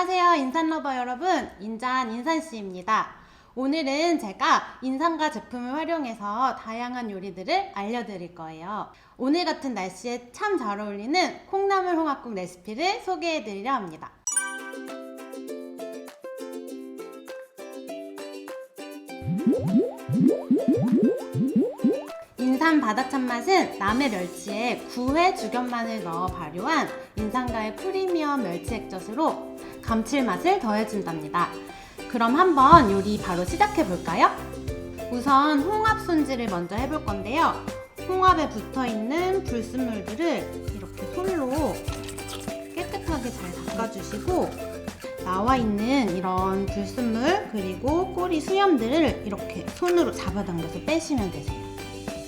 안녕하세요 인산러버 여러분. 인잔 인산씨입니다. 오늘은 제가 인삼과 제품을 활용해서 다양한 요리들을 알려드릴 거예요. 오늘 같은 날씨에 참 잘 어울리는 콩나물 홍합국 레시피를 소개해드리려 합니다. 인삼 바다 참맛은 남해 멸치에 구회 죽연마늘 넣어 발효한 인삼가의 프리미엄 멸치 액젓으로 감칠맛을 더해준답니다. 그럼 한번 요리 바로 시작해 볼까요? 우선 홍합 손질을 먼저 해볼 건데요. 홍합에 붙어 있는 불순물들을 이렇게 손으로 깨끗하게 잘 닦아주시고 나와 있는 이런 불순물 그리고 꼬리 수염들을 이렇게 손으로 잡아당겨서 빼시면 되세요.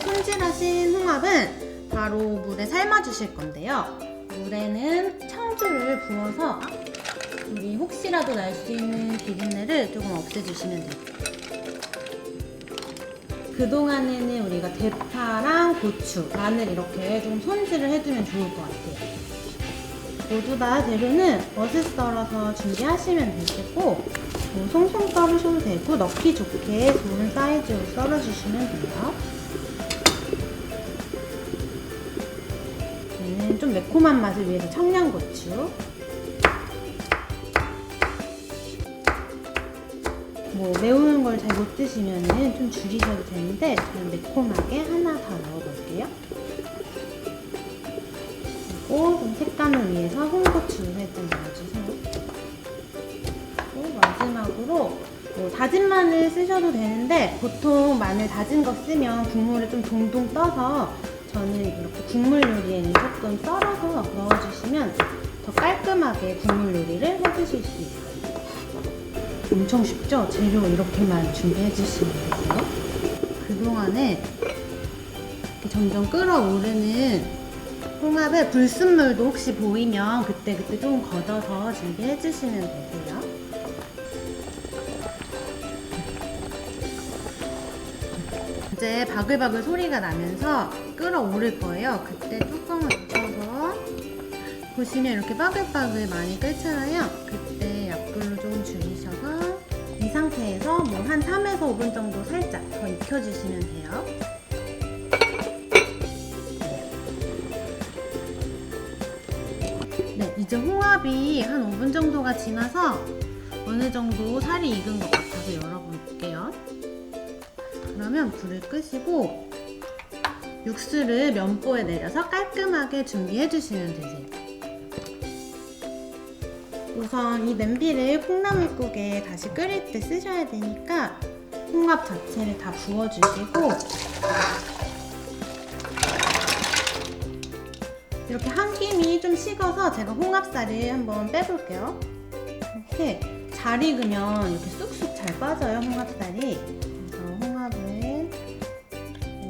손질하신 홍합은 바로 물에 삶아주실 건데요. 물에는 청주를 부어서 우리 혹시라도 날 수 있는 비린내를 조금 없애주시면 돼요. 그동안에는 우리가 대파랑 고추, 마늘 이렇게 좀 손질을 해두면 좋을 것 같아요. 모두 다 재료는 멋을 썰어서 준비하시면 되겠고 뭐 송송 썰으셔도 되고 넣기 좋게 좋은 사이즈로 썰어주시면 돼요. 얘는 좀 매콤한 맛을 위해서 청양고추 뭐 매운 걸 잘 못 드시면은 좀 줄이셔도 되는데 저는 매콤하게 하나 더 넣어볼게요. 그리고 좀 색감을 위해서 홍고추 살짝 넣어주세요. 그리고 마지막으로 뭐 다진 마늘 쓰셔도 되는데 보통 마늘 다진 거 쓰면 국물을 좀 동동 떠서 저는 이렇게 국물 요리에는 조금 썰어서 넣어주시면 더 깔끔하게 국물 요리를 해주실 수 있어요. 엄청 쉽죠? 재료 이렇게만 준비해 주시면 되고요. 그동안에 이렇게 점점 끓어오르는 홍합에 불순물도 혹시 보이면 그때그때 좀 걷어서 준비해 주시면 되세요. 이제 바글바글 소리가 나면서 끓어오를 거예요. 그때 뚜껑을 덮어서 보시면 이렇게 바글바글 많이 끓잖아요. 한 3에서 5분 정도 살짝 더 익혀주시면 돼요. 네, 이제 홍합이 한 5분 정도가 지나서 어느 정도 살이 익은 것 같아서 열어볼게요. 그러면 불을 끄시고 육수를 면보에 내려서 깔끔하게 준비해 주시면 되세요. 우선 이 냄비를 콩나물국에 다시 끓일 때 쓰셔야 되니까 홍합 자체를 다 부어주시고 이렇게 한 김이 좀 식어서 제가 홍합살을 한번 빼볼게요. 이렇게 잘 익으면 이렇게 쑥쑥 잘 빠져요 홍합살이. 그래서 홍합을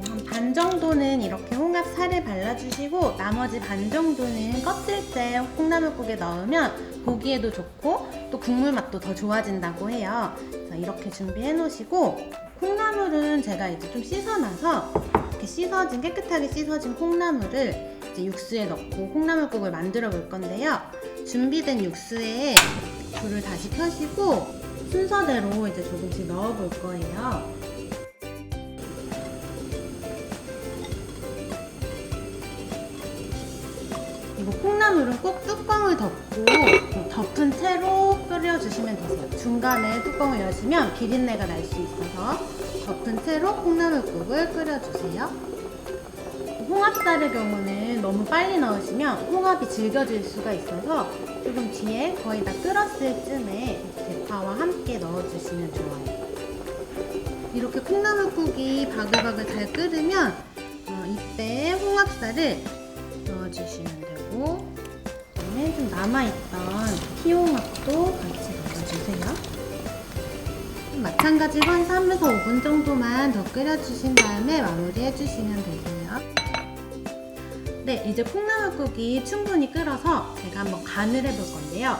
한 반 정도는 이렇게 홍합 살을 발라주시고 나머지 반 정도는 껍질째 콩나물국에 넣으면 보기에도 좋고 또 국물 맛도 더 좋아진다고 해요. 그래서 이렇게 준비해 놓으시고 콩나물은 제가 이제 좀 씻어놔서 이렇게 씻어진 깨끗하게 씻어진 콩나물을 이제 육수에 넣고 콩나물국을 만들어 볼 건데요. 준비된 육수에 불을 다시 켜시고 순서대로 이제 조금씩 넣어 볼 거예요. 콩나물은 꼭 뚜껑을 덮고 덮은 채로 끓여주시면 되세요. 중간에 뚜껑을 여시면 비린내가 날 수 있어서 덮은 채로 콩나물국을 끓여주세요. 홍합살의 경우는 너무 빨리 넣으시면 홍합이 질겨질 수가 있어서 조금 뒤에 거의 다 끓었을 쯤에 대파와 함께 넣어주시면 좋아요. 이렇게 콩나물국이 바글바글 잘 끓으면 어, 이때 홍합살을 넣어주시면 되고 그다음에 좀 남아있던 피홍합도 같이 넣어주세요. 마찬가지로 한 3에서 5분 정도만 더 끓여주신 다음에 마무리해주시면 되세요. 네, 이제 콩나물국이 충분히 끓어서 제가 한번 간을 해볼 건데요.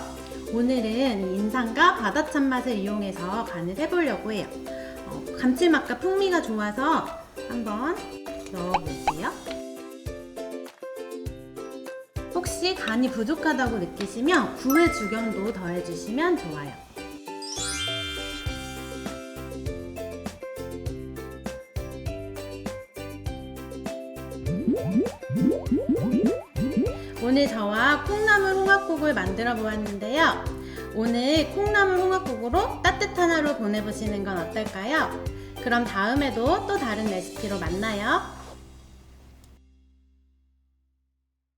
오늘은 인삼과 바다 참맛을 이용해서 간을 해보려고 해요. 어, 감칠맛과 풍미가 좋아서 한번 넣어볼게요. 혹시 간이 부족하다고 느끼시면 구회 죽염도 더해주시면 좋아요. 오늘 저와 콩나물 홍합국을 만들어 보았는데요. 오늘 콩나물 홍합국으로 따뜻한 하루 보내보시는 건 어떨까요? 그럼 다음에도 또 다른 레시피로 만나요.